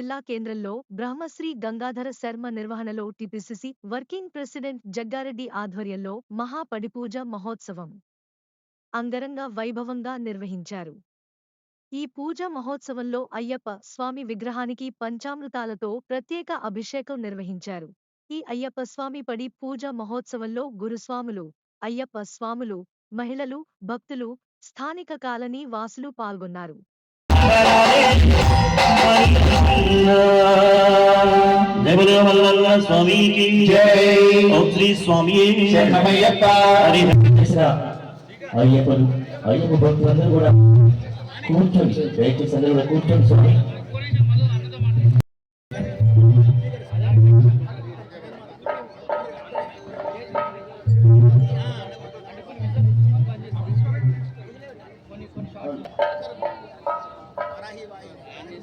జిల్లా కేంద్రంలో బ్రహ్మశ్రీ గంగాధర శర్మ నిర్వహణలో టిపిసిసి వర్కింగ్ ప్రెసిడెంట్ జగ్గారెడ్డి ఆధ్వర్యంలో మహాపడిపూజ మహోత్సవం అంగరంగ వైభవంగా నిర్వహించారు. ఈ పూజ మహోత్సవంలో అయ్యప్ప స్వామి విగ్రహానికి పంచామృతాలతో ప్రత్యేక అభిషేకం నిర్వహించారు. ఈ అయ్యప్ప స్వామి పడి పూజ మహోత్సవంలో గురుస్వాములు అయ్యప్ప స్వాములు మహిళలు భక్తులు స్థానిక కాలనీ వాసులు పాల్గొన్నారు. శ్రీ స్వామి అయ్యప్పలు అయ్యప్ప భక్తులందరూ కూడా కూర్చొని దయచేసి అందరూ కూడా కూర్చొని స్వామి.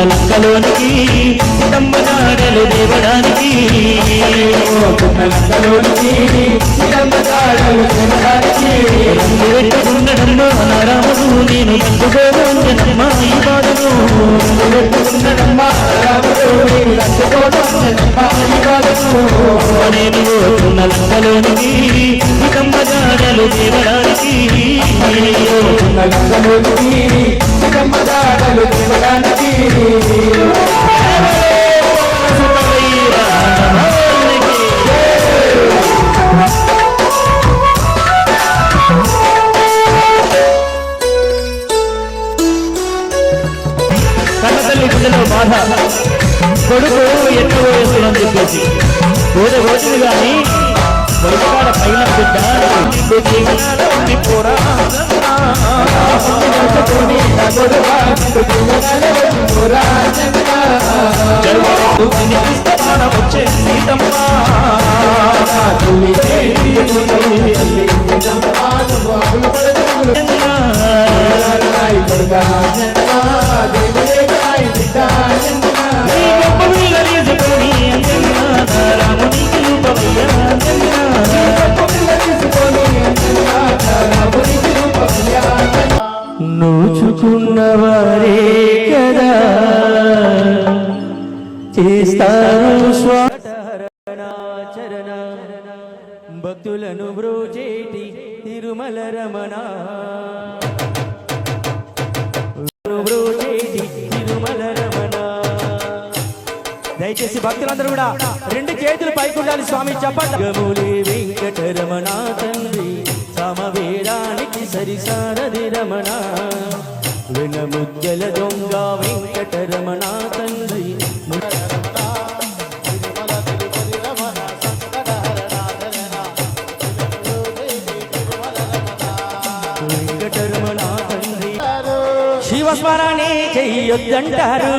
లంకలోనికి తమ్మనాడలు దేవడానికి లంకలోనికి సిద్ధంబతాడలు తినడానికి రంగు నారాముడు నేను తందుకోనమ్మా ఈ బాధను పెట్టుకున్నడమ్మా రాముడు ఈ బాధను నేను లంకలోనికి దేవడానికి లంకలోనికి కొడుకు ఎట్లా అని చెప్పేసి. రోజు రోజులు కానీ బయటకాడ పైన బిడ్డ నిండు స్వాచరణ భక్తులను బ్రోచేటి తిరుమల రమణ. బ్రోచేటి తిరుమల రమణ. దయచేసి భక్తులందరూ కూడా రెండు చేతులు పైకి ఉండాలి స్వామి చెప్పండి. గములి వెంకటరమణ తండ్రి సమవేరానికి సరిసారది రమణ. వెనముద్యల దొంగ వెంకటరమణ తండ్రి. శివస్మరణే చెయ్యొద్దంటారు.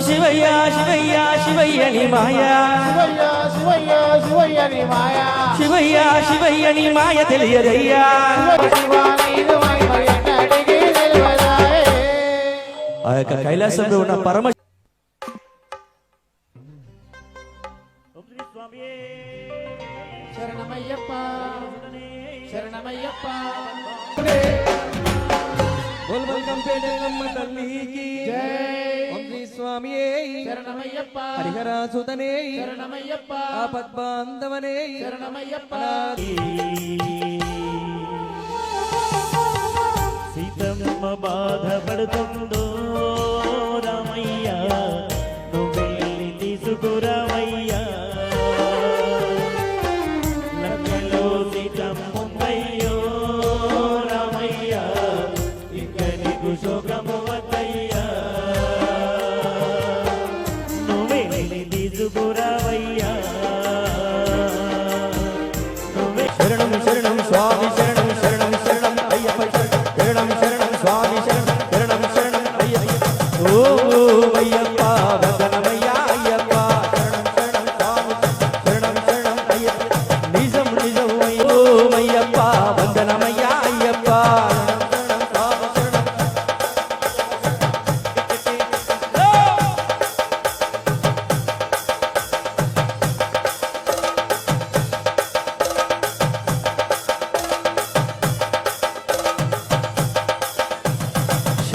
శివయ్య శివయ్య శివయ్యని మాయా. శివయ్య శివయ్యని మాయ. తెలియదయ్యా. ఆ యొక్క కైలాసంలో ఉన్న పరమ కంపేటమ్మ తల్లికి స్వామి హరిహరాసుతనే. ఆపద్బాంధవనే. సీతమ్మ బాధపడుతుందో రామయ్య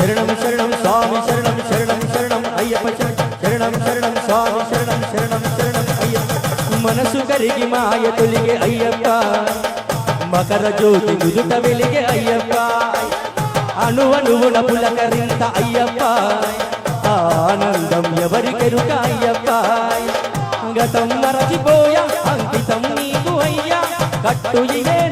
శరణం శరణం స్వామి శరణం శరణం శరణం అయ్యప్ప శరణం శరణం స్వామి శరణం శరణం శరణం అయ్యప్ప. మనసు కరిగి మాయ తొలిగే అయ్యప్ప. మకర జ్యోతి ముదుట వెలిగే అయ్యప్ప. అణు అణువున పులకరింత అయ్యప్ప. ఆనందం ఎవరికెరుక అయ్యప్ప. గతం మరచిపోయా అంకితం నీకు అయ్యా. కట్టు ఇదే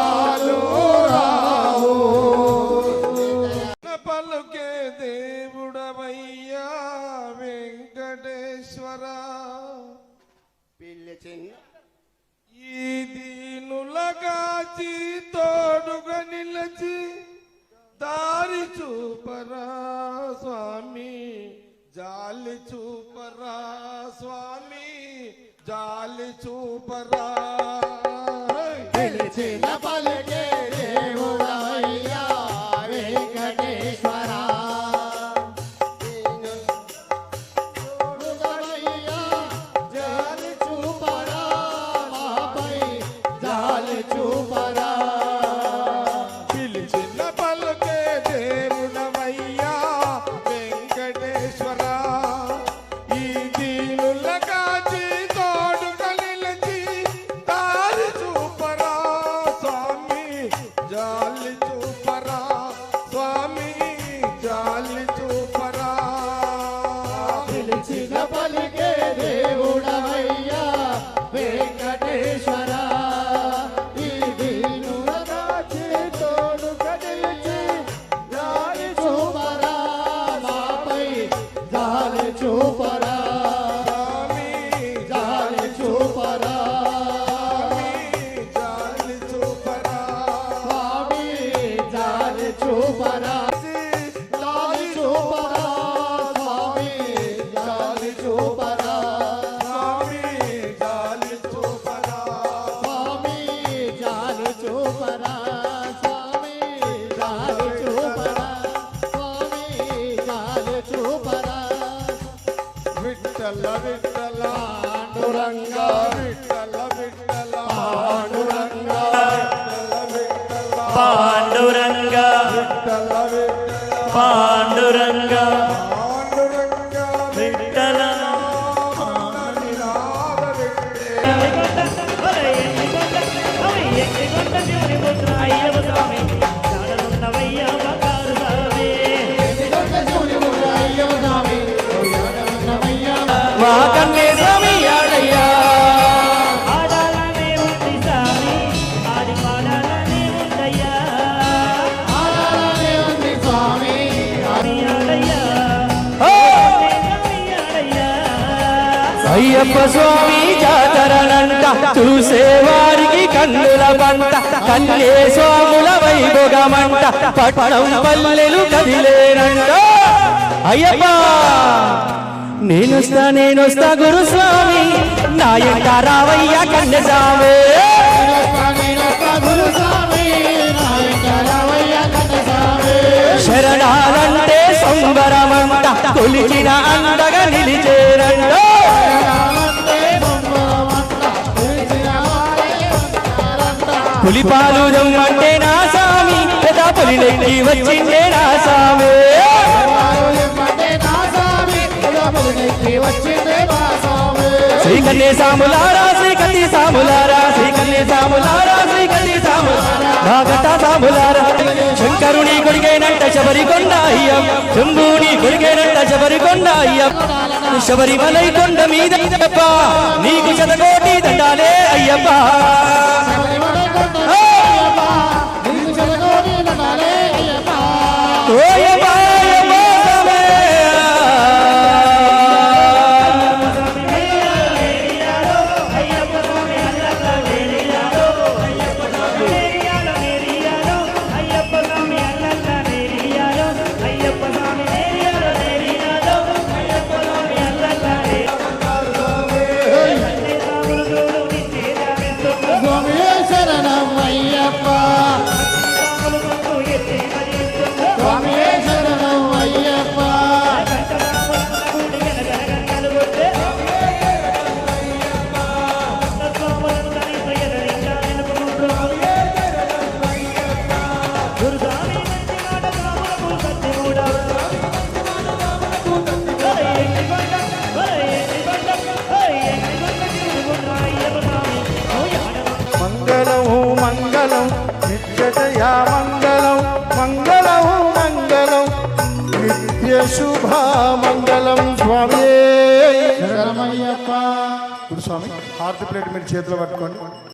ఈ దీనులగాచి తోడుగా నిలచి దారి చూపరా స్వామి జాలి చూపరా స్వామి జాలి చూపరా పలికే पांडुरंगा पांडुरंगा అయ్యప్ప జాతరనంట చూసేవారికి కన్నుల పంట కన్నే స్వాముల వైభోగమంట పట్టణం పల్లెలు కదిలేనంట. అయ్యప్ప! నేనొస్తా నేనొస్తా గురుస్వామి నా యొక్క రావయ్య కన్నె శరణాలంటే సంబరమంట కొలిచిన అండగా నిలిచేరంట పులిపాలు దమ్మంటే నా సామి పెద్ద పులిలెక్కి వచ్చిందే నా సామి శ్రీకన్య సాములారా శ్రీ శ్రీకన్య సాములారా శ్రీ శ్రీకన్య సాములారా శ్రీ శ్రీకన్య సాములారా నాగట సాములారా శంకరుని కొడిగేనంట శబరికొండ అయ్యం శంభుని కొడిగేనంట శబరికొండ అయ్యం శబరిమలై కొండ మీద నీకు శతకోటి దండాలే అయ్యప్ప. చెలగొని నటాలే అయ్యప్ప. నిత్య శుభ మంగళం స్వామి ఇప్పుడు స్వామి హారతి ప్లేట్ మీరు చేతిలో పట్టుకోండి.